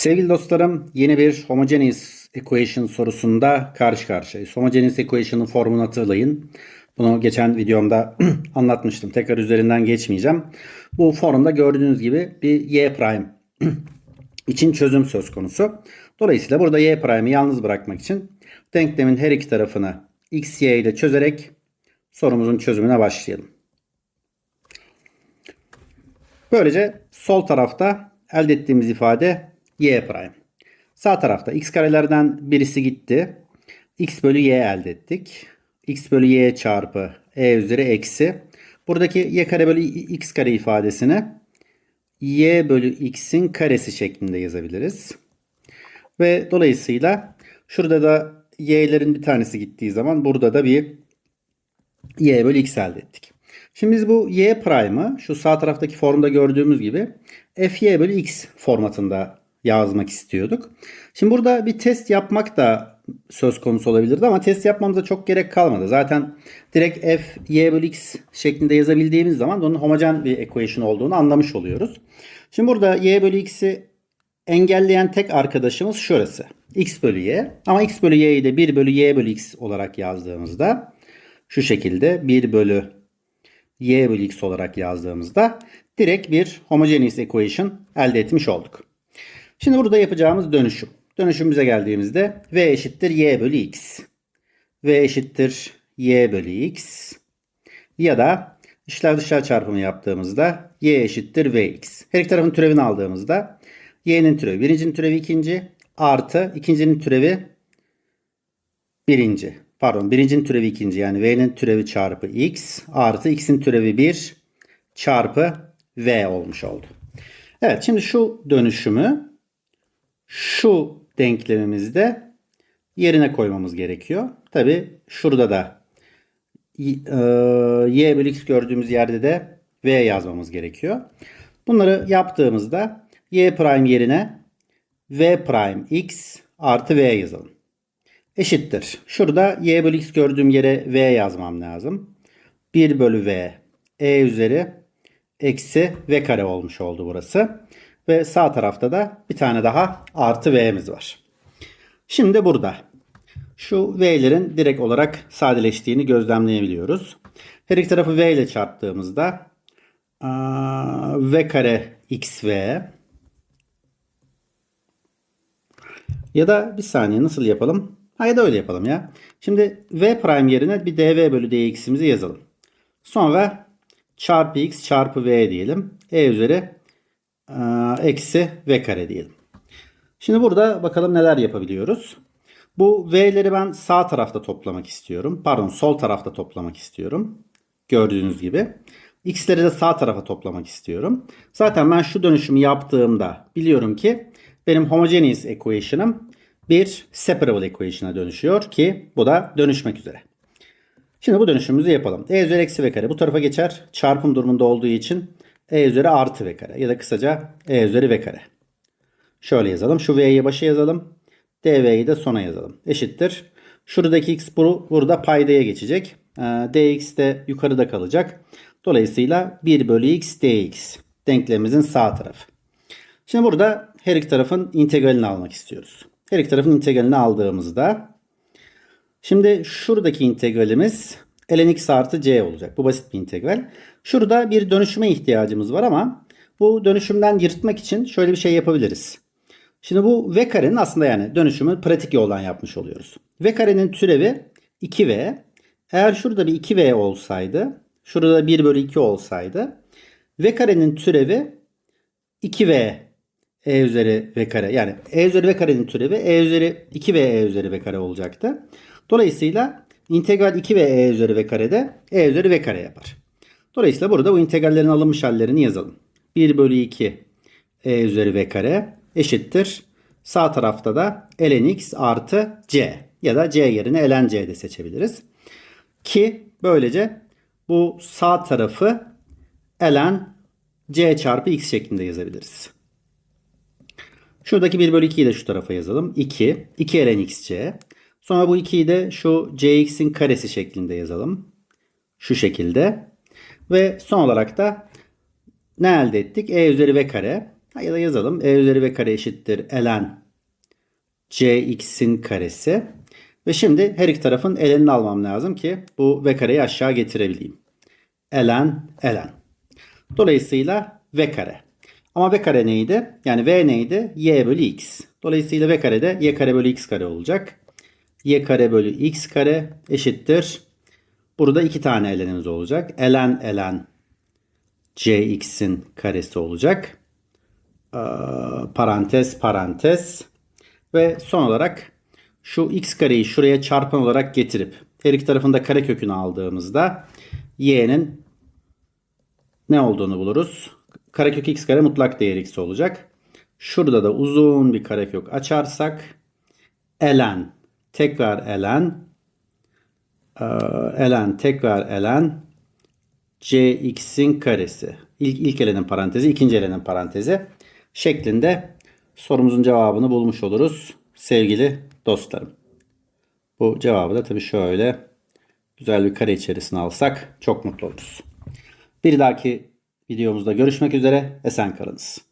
Sevgili dostlarım yeni bir homogeneous equation sorusunda karşı karşıyayız. Homogeneous equation'ın formunu hatırlayın. Bunu geçen videomda anlatmıştım. Tekrar üzerinden geçmeyeceğim. Bu formda gördüğünüz gibi bir y prime için çözüm söz konusu. Dolayısıyla burada y prime'i yalnız bırakmak için denklemin her iki tarafını x, y ile çözerek sorumuzun çözümüne başlayalım. Böylece sol tarafta elde ettiğimiz ifade y prime. Sağ tarafta x karelerden birisi gitti. x bölü y elde ettik. x bölü y çarpı e üzeri eksi. Buradaki y kare bölü x kare ifadesini y bölü x'in karesi şeklinde yazabiliriz. Ve dolayısıyla şurada da y'lerin bir tanesi gittiği zaman burada da bir y bölü x elde ettik. Şimdi biz bu y prime'ı şu sağ taraftaki formda gördüğümüz gibi fy bölü x formatında yazmak istiyorduk. Şimdi burada bir test yapmak da söz konusu olabilirdi ama test yapmamıza çok gerek kalmadı. Zaten direkt f y bölü x şeklinde yazabildiğimiz zaman onun homojen bir equation olduğunu anlamış oluyoruz. Şimdi burada y bölü x'i engelleyen tek arkadaşımız şurası. x bölü y. Ama x bölü y'yi de 1 bölü y bölü x olarak yazdığımızda şu şekilde 1 bölü y bölü x olarak yazdığımızda direkt bir homogeneous equation elde etmiş olduk. Şimdi burada yapacağımız dönüşüm. Dönüşümüze geldiğimizde v eşittir y bölü x. v eşittir y bölü x. Ya da içler dışlar çarpımı yaptığımızda y eşittir vx. Her iki tarafın türevini aldığımızda y'nin türevi birincinin türevi ikinci artı ikincinin türevi birinci. Pardon birincinin türevi ikinci yani v'nin türevi çarpı x artı x'in türevi 1 çarpı v olmuş oldu. Evet şimdi şu dönüşümü şu denklemimizde yerine koymamız gerekiyor. Tabi şurada da y bölü x gördüğümüz yerde de v yazmamız gerekiyor. Bunları yaptığımızda y prime yerine v prime x artı v yazalım. Eşittir. Şurada y bölü x gördüğüm yere v yazmam lazım. 1 bölü v e üzeri eksi v kare olmuş oldu burası. Ve sağ tarafta da bir tane daha artı v'miz var. Şimdi burada şu v'lerin direkt olarak sadeleştiğini gözlemleyebiliyoruz. Her iki tarafı v ile çarptığımızda v kare xv ya da bir saniye nasıl yapalım? Ha ya da öyle yapalım ya. Şimdi v prime yerine bir dv bölü dx'imizi yazalım. Sonra çarpı x çarpı v diyelim. e üzeri eksi v kare diyelim. Şimdi burada bakalım neler yapabiliyoruz. Bu v'leri ben sağ tarafta toplamak istiyorum. Pardon sol tarafta toplamak istiyorum. Gördüğünüz gibi. X'leri de sağ tarafa toplamak istiyorum. Zaten ben şu dönüşümü yaptığımda biliyorum ki benim homogeneous equation'ım bir separable equation'a dönüşüyor ki bu da dönüşmek üzere. Şimdi bu dönüşümümüzü yapalım. E üzeri eksi v kare bu tarafa geçer. Çarpım durumunda olduğu için e üzeri artı v kare ya da kısaca e üzeri v kare. Şöyle yazalım. Şu v'yi başa yazalım. dv'yi de sona yazalım. Eşittir. Şuradaki x burada paydaya geçecek. dx de yukarıda kalacak. Dolayısıyla 1 bölü x dx denklemimizin sağ tarafı. Şimdi burada her iki tarafın integralini almak istiyoruz. Her iki tarafın integralini aldığımızda şimdi şuradaki integralimiz ln x artı c olacak. Bu basit bir integral. Şurada bir dönüşüme ihtiyacımız var ama bu dönüşümden yırtmak için şöyle bir şey yapabiliriz. Şimdi bu v karenin aslında yani dönüşümü pratik yoldan yapmış oluyoruz. v karenin türevi 2v. Eğer şurada bir 2v olsaydı, şurada 1 bölü 2 olsaydı v karenin türevi 2v e üzeri v kare. Yani e üzeri v karenin türevi e üzeri 2v e üzeri v kare olacaktı. Dolayısıyla integral 2 ve e üzeri v karede e üzeri v kare yapar. Dolayısıyla burada bu integrallerin alınmış hallerini yazalım. 1 bölü 2 e üzeri v kare eşittir. Sağ tarafta da ln x artı c ya da c yerine ln c de seçebiliriz. Ki böylece bu sağ tarafı ln c çarpı x şeklinde yazabiliriz. Şuradaki 1 bölü 2'yi de şu tarafa yazalım. 2. 2 ln xc. Sonra bu 2'yi de şu cx'in karesi şeklinde yazalım. Şu şekilde. Ve son olarak da ne elde ettik? e üzeri v kare. Ha, ya da yazalım. E üzeri v kare eşittir ln cx'in karesi. Ve şimdi her iki tarafın ln'ini almam lazım ki bu v kareyi aşağı getirebileyim. ln ln. Dolayısıyla v kare. Ama v kare neydi? Yani v neydi? y bölü x. Dolayısıyla v kare de y kare bölü x kare olacak. Y kare bölü x kare eşittir. Burada iki tane ln'imiz olacak. ln ln cx'in karesi olacak. Ee, parantez parantez. Ve son olarak şu x kareyi şuraya çarpan olarak getirip her iki tarafında kare kökünü aldığımızda y'nin ne olduğunu buluruz. Karekök x kare mutlak değer x olacak. Şurada da uzun bir karekök açarsak ln tekrar ln e, ln tekrar ln cx'in karesi. İlk, ilk elenin parantezi, ikinci elenin parantezi şeklinde sorumuzun cevabını bulmuş oluruz sevgili dostlarım. Bu cevabı da tabii şöyle güzel bir kare içerisine alsak çok mutlu oluruz. Bir dahaki videomuzda görüşmek üzere. Esen kalınız.